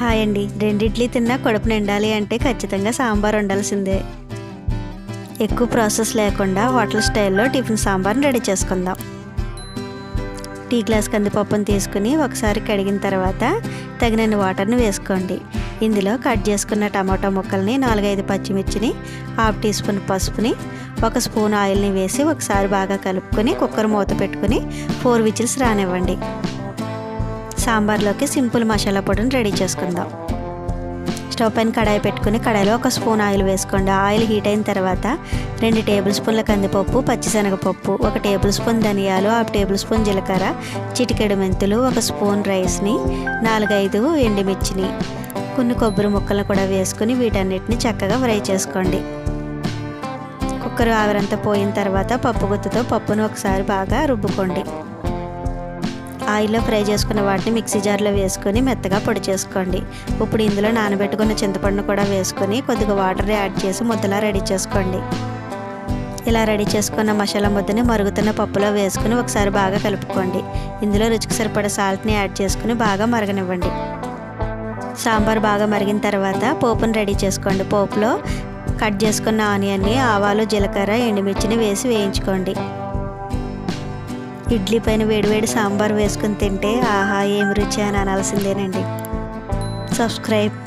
Hi అండి రెండిడ్లీ తిన్నా కడుపు నిండాలి అంటే ఖచ్చితంగా సాంబార్ ఉండాల్సిందే ఎక్కువ ప్రాసెస్ లేకుండా హోటల్ స్టైల్లో టిఫిన్ సాంబార్ని రెడీ చేసుకుందాం. టీ గ్లాస్ కందిపప్పును తీసుకుని ఒకసారి కడిగిన తర్వాత తగినన్ని వాటర్ని వేసుకోండి. ఇందులో కట్ చేసుకున్న టమాటా ముక్కల్ని నాలుగైదు పచ్చిమిర్చిని హాఫ్ టీ స్పూన్ పసుపుని ఒక స్పూన్ ఆయిల్ని వేసి ఒకసారి బాగా కలుపుకొని కుక్కర్ మూత పెట్టుకుని ఫోర్ విజిల్స్ రానివ్వండి. సాంబార్లోకి సింపుల్ మసాలా పొడిని రెడీ చేసుకుందాం. స్టవ్ పైన కడాయి పెట్టుకుని కడాయిలో ఒక స్పూన్ ఆయిల్ వేసుకోండి. ఆయిల్ హీట్ అయిన తర్వాత రెండు టేబుల్ స్పూన్ల కందిపప్పు పచ్చిశనగపప్పు ఒక టేబుల్ స్పూన్ ధనియాలు హాఫ్ టేబుల్ స్పూన్ జీలకర్ర చిటికెడు మెంతులు ఒక స్పూన్ రైస్ని నాలుగైదు ఎండుమిర్చిని కొన్ని కొబ్బరి ముక్కలను కూడా వేసుకుని వీటన్నిటిని చక్కగా ఫ్రై చేసుకోండి. కుక్కర్ ఆవిరంతా పోయిన తర్వాత పప్పు గుత్తుతో పప్పును ఒకసారి బాగా రుబ్బుకోండి. ఆయిల్లో ఫ్రై చేసుకున్న వాటిని మిక్సీ జార్లో వేసుకొని మెత్తగా పొడి చేసుకోండి. ఇప్పుడు ఇందులో నానబెట్టుకున్న చింతపండును కూడా వేసుకొని కొద్దిగా వాటర్ యాడ్ చేసి ముద్దలా రెడీ చేసుకోండి. ఇలా రెడీ చేసుకున్న మసాలా ముద్దని మరుగుతున్న పప్పులో వేసుకుని ఒకసారి బాగా కలుపుకోండి. ఇందులో రుచికి సరిపడే సాల్ట్ని యాడ్ చేసుకుని బాగా మరగనివ్వండి. సాంబార్ బాగా మరిగిన తర్వాత పోపును రెడీ చేసుకోండి. పోపులో కట్ చేసుకున్న ఆనియన్ని ఆవాలు జీలకర్ర ఎండుమిర్చిని వేసి వేయించుకోండి. ఇడ్లీ పైన వేడివేడి సాంబార్ వేసుకుని తింటే ఆహా ఏమి రుచి అని అనాల్సిందేనండి. సబ్స్క్రైబ్